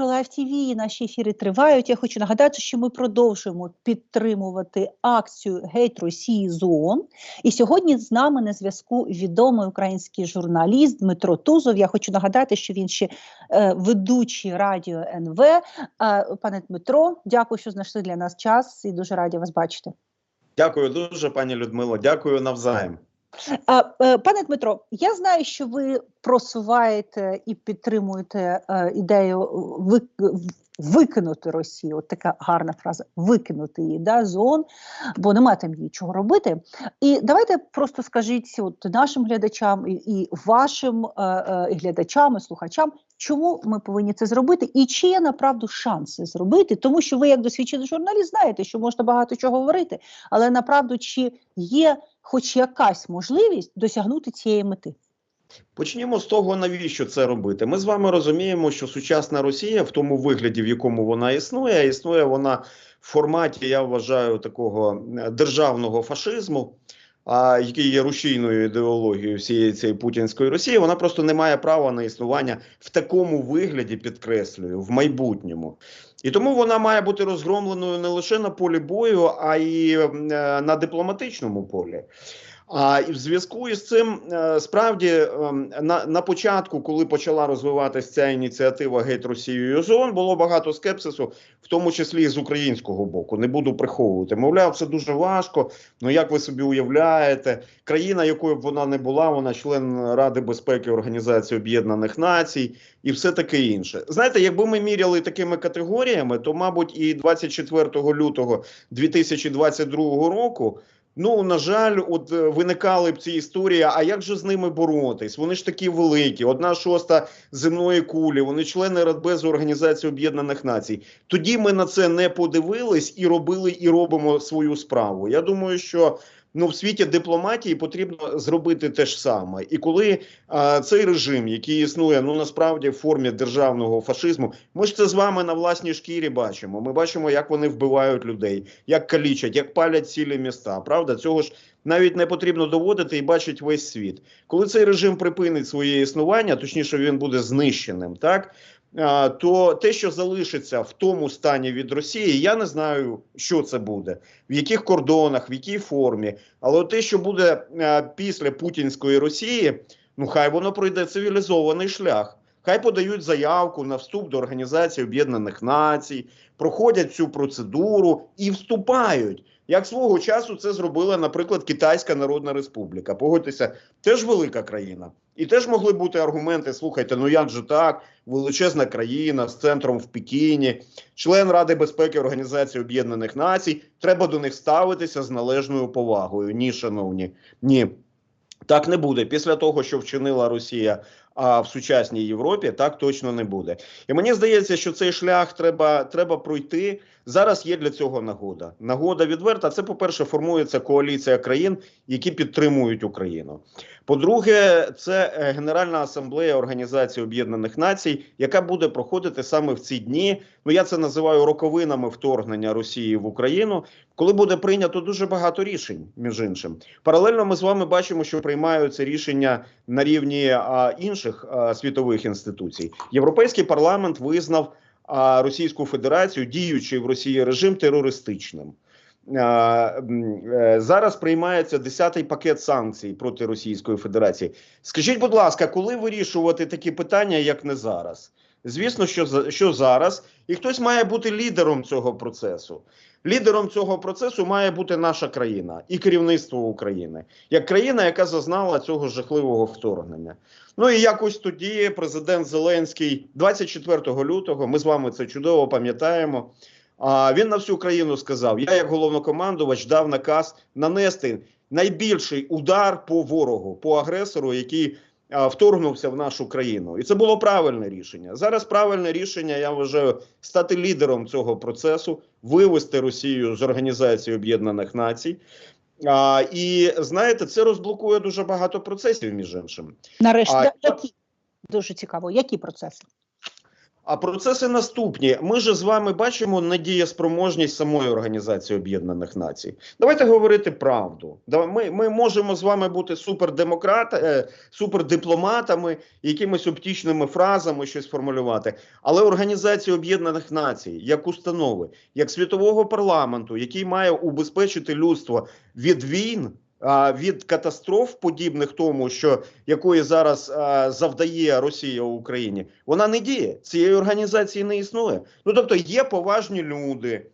Укрлайв ТВ. Наші ефіри тривають. Я хочу нагадати, що ми продовжуємо підтримувати акцію Гейт Росії ЗООН. І сьогодні з нами на зв'язку відомий український журналіст Дмитро Тузов. Я хочу нагадати, що він ще е, ведучий радіо НВ. Е, пане Дмитро, дякую, що знайшли для нас час, і дуже раді вас бачити. Дякую дуже, пані Людмило. Дякую навзаєм. Е, Пане Дмитро, я знаю, що ви просуваєте і підтримуєте е, ідею викинути Росію. От така гарна фраза викинути її да, з ООН, бо немає там нічого робити. І давайте просто скажіть от нашим глядачам і, вашим е, е, глядачам і слухачам, чому ми повинні це зробити, і чи є направду шанси зробити, тому що ви, як досвідчений журналіст, знаєте, що можна багато чого говорити, але направду чи є хоч якась можливість досягнути цієї мети? Почнімо з того, навіщо це робити. Ми з вами розуміємо, що сучасна Росія в тому вигляді, в якому вона існує, існує вона в форматі, я вважаю, такого е, державного фашизму. А який є рушійною ідеологією всієї цієї путінської Росії, вона просто не має права на існування в такому вигляді, підкреслюю, в майбутньому. І тому вона має бути розгромленою не лише на полі бою, а й е, на дипломатичному полі. А і в зв'язку із цим е, справді ем, на на початку, коли почала розвиватися ця ініціатива геть Росією ОЗОН, було багато скепсису, в тому числі і з українського боку. Не буду приховувати. Мовляв, це дуже важко. Ну як ви собі уявляєте, країна, якою б вона не була, вона член Ради безпеки Організації Об'єднаних Націй і все таке інше. Знаєте, якби ми міряли такими категоріями, то мабуть і 24 лютого 2022 року. Ну, на жаль, от е, виникали б ці історії. А як же з ними боротись? Вони ж такі великі, одна шоста земної кулі, вони члени Радбезу Організації Об'єднаних Націй. Тоді ми на це не подивились і робили, і робимо свою справу. Я думаю, що. Ну, в світі дипломатії потрібно зробити те ж саме, і коли а, цей режим, який існує, ну насправді в формі державного фашизму, ми ж це з вами на власній шкірі бачимо. Ми бачимо, як вони вбивають людей, як калічать, як палять цілі міста. Правда, цього ж навіть не потрібно доводити і бачить весь світ. Коли цей режим припинить своє існування, точніше він буде знищеним, так то те, що залишиться в тому стані від Росії, я не знаю, що це буде, в яких кордонах, в якій формі. Але те, що буде після путінської Росії, ну хай воно пройде цивілізований шлях. Хай подають заявку на вступ до Організації Об'єднаних Націй, проходять цю процедуру і вступають. Як свого часу це зробила, наприклад, Китайська Народна Республіка. Погодьтеся, теж велика країна. І теж могли бути аргументи: слухайте, ну як же так, величезна країна з центром в Пекіні, член Ради безпеки Організації Об'єднаних Націй. Треба до них ставитися з належною повагою. Ні, шановні, ні. Так не буде після того, що вчинила Росія а в сучасній Європі так точно не буде. І мені здається, що цей шлях треба треба пройти. Зараз є для цього нагода. Нагода відверта. Це, по-перше, формується коаліція країн, які підтримують Україну. По-друге, це е, Генеральна асамблея Організації Об'єднаних Націй, яка буде проходити саме в ці дні. Ну я це називаю роковинами вторгнення Росії в Україну, коли буде прийнято дуже багато рішень. Між іншим, паралельно ми з вами бачимо, що приймаються рішення на рівні а, інших а, світових інституцій. Європейський парламент визнав а, Російську Федерацію діючий в Росії режим терористичним. Е, зараз приймається 10-й пакет санкцій проти Російської Федерації. Скажіть, будь ласка, коли вирішувати такі питання, як не зараз? Звісно, що що зараз, і хтось має бути лідером цього процесу. Лідером цього процесу має бути наша країна і керівництво України як країна, яка зазнала цього жахливого вторгнення. Ну і якось тоді президент Зеленський, 24 лютого, ми з вами це чудово пам'ятаємо. А він на всю країну сказав: Я, як головнокомандувач, дав наказ нанести найбільший удар по ворогу, по агресору, який вторгнувся в нашу країну, і це було правильне рішення. Зараз правильне рішення. Я вважаю стати лідером цього процесу, вивести Росію з Організації Об'єднаних Націй. А, І знаєте, це розблокує дуже багато процесів між іншим. Нарешті а, які дуже цікаво, які процеси? А процеси наступні. Ми ж з вами бачимо надієспроможність самої Організації Об'єднаних Націй. Давайте говорити правду. Ми, ми можемо з вами бути супердемократ, е, супердипломатами, якимись оптічними фразами щось формулювати. Але Організація Об'єднаних Націй, як установи, як світового парламенту, який має убезпечити людство від війн. Від катастроф, подібних тому, що якої зараз завдає Росія Україні, вона не діє. Цієї організації не існує. Ну тобто є поважні люди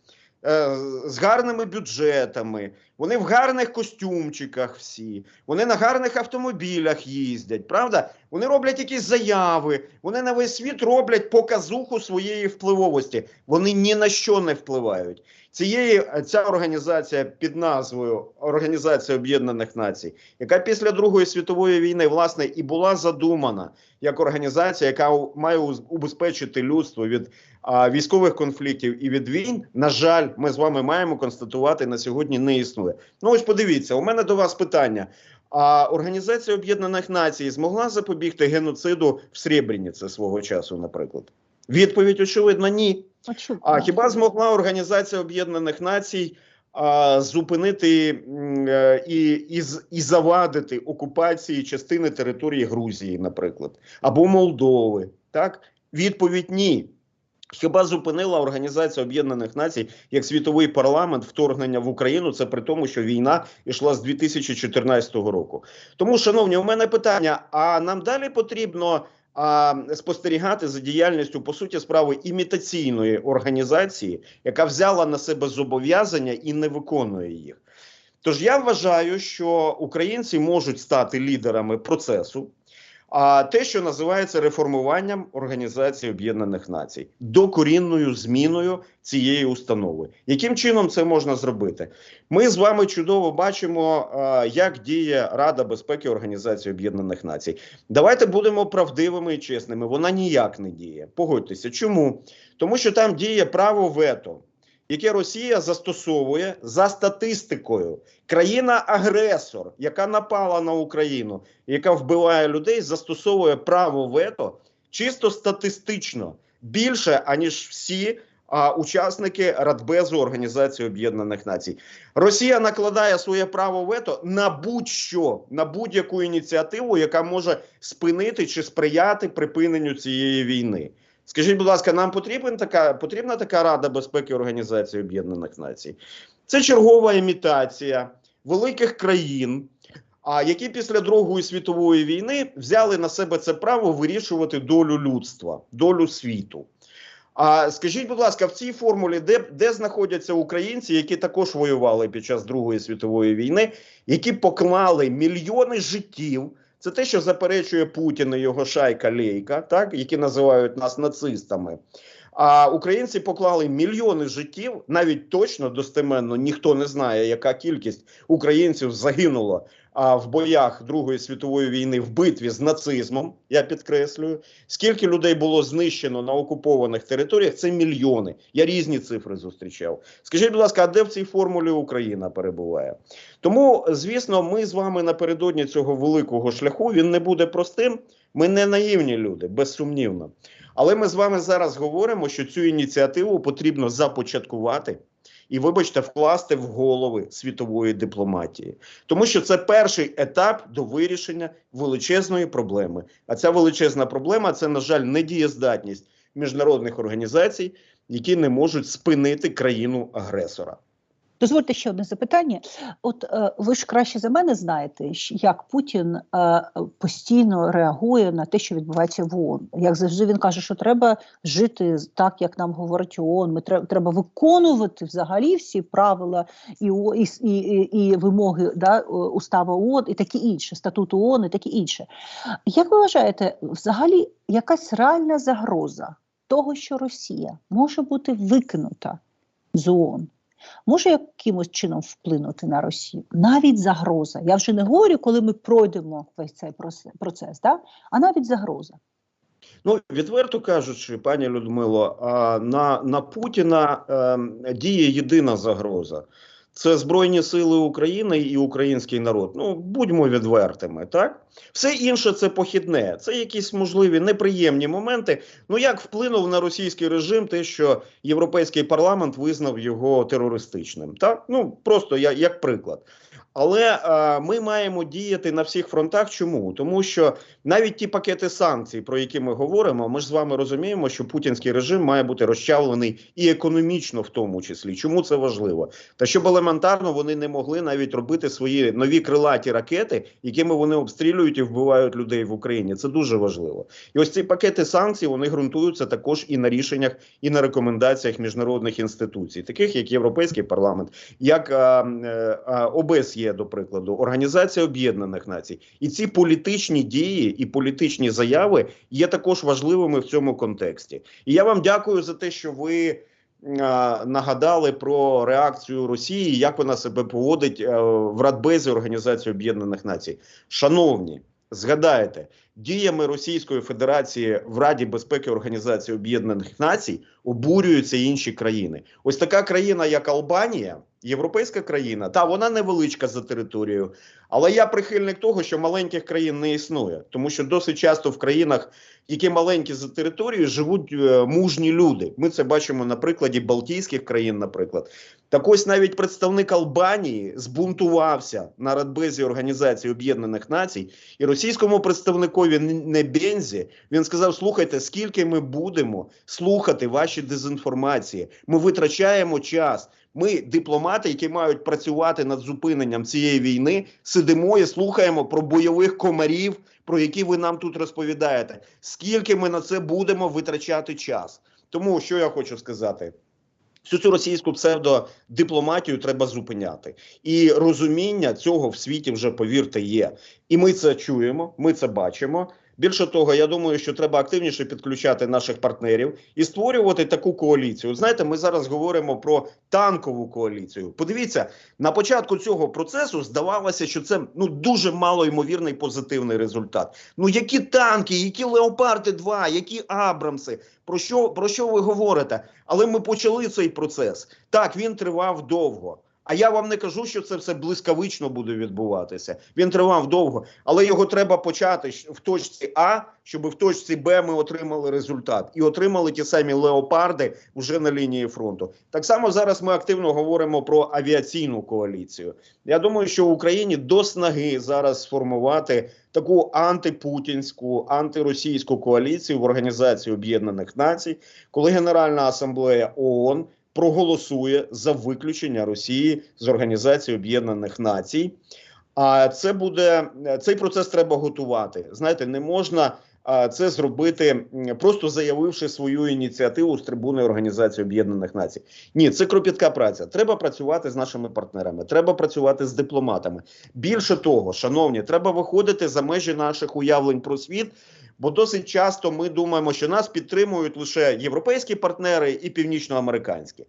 е, з гарними бюджетами, вони в гарних костюмчиках всі, вони на гарних автомобілях їздять, правда? Вони роблять якісь заяви, вони на весь світ роблять показуху своєї впливовості. Вони ні на що не впливають. Цієї ця організація під назвою Організація Об'єднаних Націй, яка після Другої світової війни власне і була задумана як організація, яка має убезпечити людство від а, військових конфліктів і від війн. На жаль, ми з вами маємо констатувати на сьогодні не існує. Ну ось подивіться, у мене до вас питання. А Організація Об'єднаних Націй змогла запобігти геноциду в Сребрениці свого часу, наприклад? Відповідь очевидно, ні. Очевидно. А хіба змогла Організація Об'єднаних Націй а, зупинити е, і, і, і завадити окупації частини території Грузії, наприклад, або Молдови? Так? Відповідь ні. Хіба зупинила Організація Об'єднаних Націй як світовий парламент вторгнення в Україну? Це при тому, що війна йшла з 2014 року. Тому, шановні, у мене питання: а нам далі потрібно а, спостерігати за діяльністю по суті справи імітаційної організації, яка взяла на себе зобов'язання і не виконує їх. Тож я вважаю, що українці можуть стати лідерами процесу. А те, що називається реформуванням Організації Об'єднаних Націй, докорінною зміною цієї установи. Яким чином це можна зробити? Ми з вами чудово бачимо, як діє Рада безпеки Організації Об'єднаних Націй. Давайте будемо правдивими і чесними. Вона ніяк не діє. Погодьтеся, чому? Тому що там діє право вето, яке Росія застосовує за статистикою. Країна-агресор, яка напала на Україну, яка вбиває людей, застосовує право вето чисто статистично більше аніж всі а, учасники Радбезу Організації Об'єднаних Націй. Росія накладає своє право вето на будь-що, на будь-яку ініціативу, яка може спинити чи сприяти припиненню цієї війни. Скажіть, будь ласка, нам потрібна така потрібна така Рада безпеки Організації Об'єднаних Націй? Це чергова імітація великих країн, а які після Другої світової війни взяли на себе це право вирішувати долю людства, долю світу. А скажіть, будь ласка, в цій формулі, де, де знаходяться українці, які також воювали під час Другої світової війни, які поклали мільйони життів? Це те, що заперечує Путін і його шайка Лейка, так які називають нас нацистами. А українці поклали мільйони життів, навіть точно достеменно ніхто не знає, яка кількість українців загинуло а, в боях Другої світової війни в битві з нацизмом. Я підкреслюю, скільки людей було знищено на окупованих територіях. Це мільйони. Я різні цифри зустрічав. Скажіть, будь ласка, а де в цій формулі Україна перебуває? Тому, звісно, ми з вами напередодні цього великого шляху він не буде простим. Ми не наївні люди, безсумнівно. Але ми з вами зараз говоримо, що цю ініціативу потрібно започаткувати і, вибачте, вкласти в голови світової дипломатії, тому що це перший етап до вирішення величезної проблеми. А ця величезна проблема це, на жаль, недієздатність міжнародних організацій, які не можуть спинити країну агресора. Дозвольте ще одне запитання. От е, ви ж краще за мене знаєте, як Путін е, постійно реагує на те, що відбувається в ООН. Як завжди він каже, що треба жити так, як нам говорить ООН. Ми треба, треба виконувати взагалі всі правила і, і, і, і, вимоги да, о, уставу ООН і таке інше, статуту ООН і таке інше. Як ви вважаєте, взагалі якась реальна загроза того, що Росія може бути викинута з ООН? Може якимось чином вплинути на Росію. Навіть загроза. Я вже не говорю, коли ми пройдемо весь цей процес, да? а навіть загроза. Ну, відверто кажучи, пані Людмило, на, на Путіна ем, діє єдина загроза. Це Збройні Сили України і український народ. Ну будьмо відвертими, так все інше це похідне, це якісь можливі неприємні моменти. Ну як вплинув на російський режим, те, що європейський парламент визнав його терористичним, так ну просто я як приклад. Але е, ми маємо діяти на всіх фронтах. Чому? Тому що навіть ті пакети санкцій, про які ми говоримо, ми ж з вами розуміємо, що путінський режим має бути розчавлений і економічно, в тому числі. Чому це важливо? Та щоб елементарно вони не могли навіть робити свої нові крилаті ракети, якими вони обстрілюють і вбивають людей в Україні. Це дуже важливо. І ось ці пакети санкцій вони ґрунтуються також і на рішеннях, і на рекомендаціях міжнародних інституцій, таких як Європейський парламент, як а, а, ОБСЄ, до прикладу, Організація Об'єднаних Націй, і ці політичні дії і політичні заяви є також важливими в цьому контексті. І я вам дякую за те, що ви. Нагадали про реакцію Росії, як вона себе поводить е, в Радбезі Організації Об'єднаних Націй. Шановні, згадайте, діями Російської Федерації в Раді безпеки Організації Об'єднаних Націй обурюються інші країни. Ось така країна, як Албанія, європейська країна, та вона невеличка за територією. Але я прихильник того, що маленьких країн не існує, тому що досить часто в країнах, які маленькі за територією, живуть е, мужні люди. Ми це бачимо на прикладі Балтійських країн, наприклад. Так ось навіть представник Албанії збунтувався на Радбезі Організації Об'єднаних Націй, і російському представникові Небензі він сказав: слухайте, скільки ми будемо слухати ваші дезінформації? Ми витрачаємо час. Ми, дипломати, які мають працювати над зупиненням цієї війни, сидимо і слухаємо про бойових комарів, про які ви нам тут розповідаєте. Скільки ми на це будемо витрачати час? Тому що я хочу сказати. Всю цю російську псевдодипломатію треба зупиняти, і розуміння цього в світі вже повірте є. І ми це чуємо, ми це бачимо. Більше того, я думаю, що треба активніше підключати наших партнерів і створювати таку коаліцію. Знаєте, ми зараз говоримо про танкову коаліцію. Подивіться, на початку цього процесу здавалося, що це ну дуже малоймовірний позитивний результат. Ну які танки, які леопарди 2 які Абрамси? Про що про що ви говорите? Але ми почали цей процес. Так він тривав довго. А я вам не кажу, що це все блискавично буде відбуватися. Він тривав довго, але його треба почати в точці А, щоб в точці Б ми отримали результат і отримали ті самі леопарди вже на лінії фронту. Так само зараз ми активно говоримо про авіаційну коаліцію. Я думаю, що в Україні до снаги зараз сформувати таку антипутінську, антиросійську коаліцію в Організації Об'єднаних Націй, коли Генеральна асамблея ООН проголосує за виключення Росії з Організації Об'єднаних Націй. А це буде цей процес треба готувати. Знаєте, не можна це зробити просто заявивши свою ініціативу з трибуни Організації Об'єднаних Націй. Ні, це кропітка праця. Треба працювати з нашими партнерами, треба працювати з дипломатами. Більше того, шановні, треба виходити за межі наших уявлень про світ. Бо досить часто ми думаємо, що нас підтримують лише європейські партнери і північноамериканські.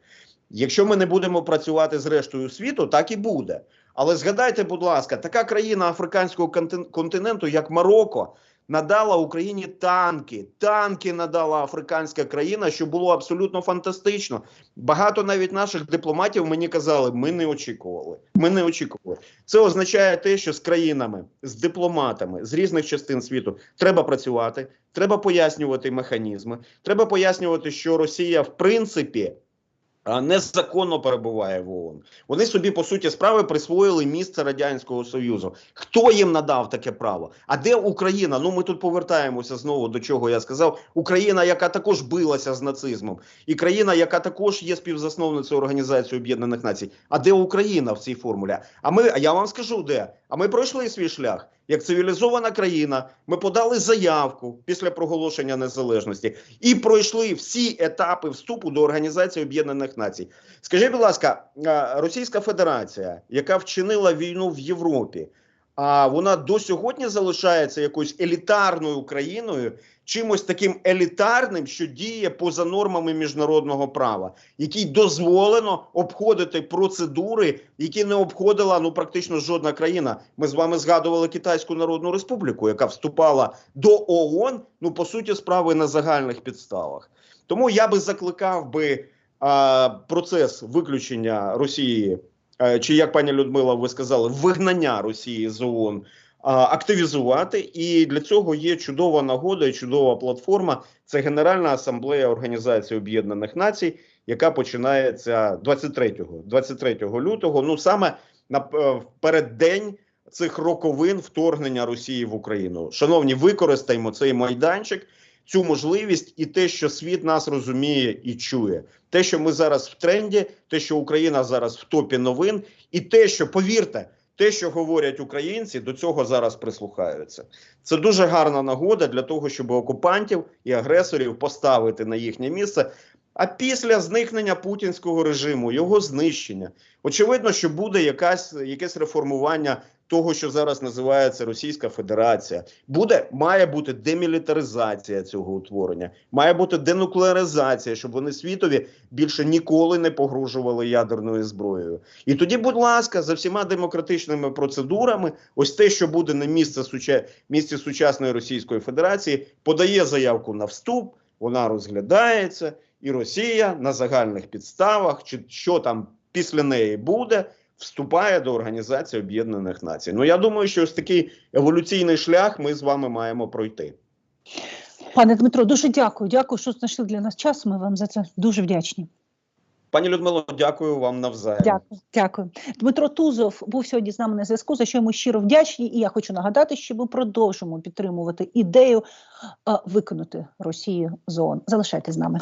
Якщо ми не будемо працювати з рештою світу, так і буде. Але згадайте, будь ласка, така країна африканського континенту, як Марокко, надала Україні танки. Танки надала африканська країна, що було абсолютно фантастично. Багато навіть наших дипломатів мені казали, ми не очікували. Ми не очікували. Це означає те, що з країнами, з дипломатами з різних частин світу треба працювати, треба пояснювати механізми. Треба пояснювати, що Росія в принципі. Незаконно перебуває в ООН. Вони собі по суті справи присвоїли місце радянського союзу. Хто їм надав таке право? А де Україна? Ну ми тут повертаємося знову до чого я сказав. Україна, яка також билася з нацизмом, і країна, яка також є співзасновницею Організації Об'єднаних Націй. А де Україна в цій формулі? А ми я вам скажу, де а ми пройшли свій шлях як цивілізована країна. Ми подали заявку після проголошення незалежності і пройшли всі етапи вступу до Організації Об'єднаних Націй. Скажіть, будь ласка, Російська Федерація, яка вчинила війну в Європі, а вона до сьогодні залишається якоюсь елітарною країною, чимось таким елітарним, що діє поза нормами міжнародного права, який дозволено обходити процедури, які не обходила ну практично жодна країна. Ми з вами згадували Китайську Народну Республіку, яка вступала до ООН, ну по суті, справи на загальних підставах. Тому я би закликав би а, процес виключення Росії чи як пані Людмила, ви сказали, вигнання Росії з ООН активізувати. І для цього є чудова нагода і чудова платформа. Це Генеральна асамблея Організації Об'єднаних Націй, яка починається 23, 23 лютого. Ну саме на е, переддень цих роковин вторгнення Росії в Україну. Шановні, використаємо цей майданчик, цю можливість і те, що світ нас розуміє і чує. Те, що ми зараз в тренді, те, що Україна зараз в топі новин, і те, що повірте, те, що говорять українці, до цього зараз прислухаються. Це дуже гарна нагода для того, щоб окупантів і агресорів поставити на їхнє місце. А після зникнення путінського режиму, його знищення, очевидно, що буде якась якесь реформування того, що зараз називається Російська Федерація. Буде має бути демілітаризація цього утворення, має бути денуклеаризація, щоб вони світові більше ніколи не погрожували ядерною зброєю. І тоді, будь ласка, за всіма демократичними процедурами, ось те, що буде на місце суча... місці сучасної Російської Федерації, подає заявку на вступ, вона розглядається, і Росія на загальних підставах, чи що там після неї буде. Вступає до Організації Об'єднаних Націй. Ну я думаю, що ось такий еволюційний шлях ми з вами маємо пройти. Пане Дмитро, дуже дякую. Дякую, що знайшли для нас час. Ми вам за це дуже вдячні. Пані Людмило, дякую вам навзаєм. Дякую, дякую. Дмитро Тузов був сьогодні з нами на зв'язку. За що йому щиро вдячні. І я хочу нагадати, що ми продовжимо підтримувати ідею виконати Росію з ООН. Залишайтесь з нами.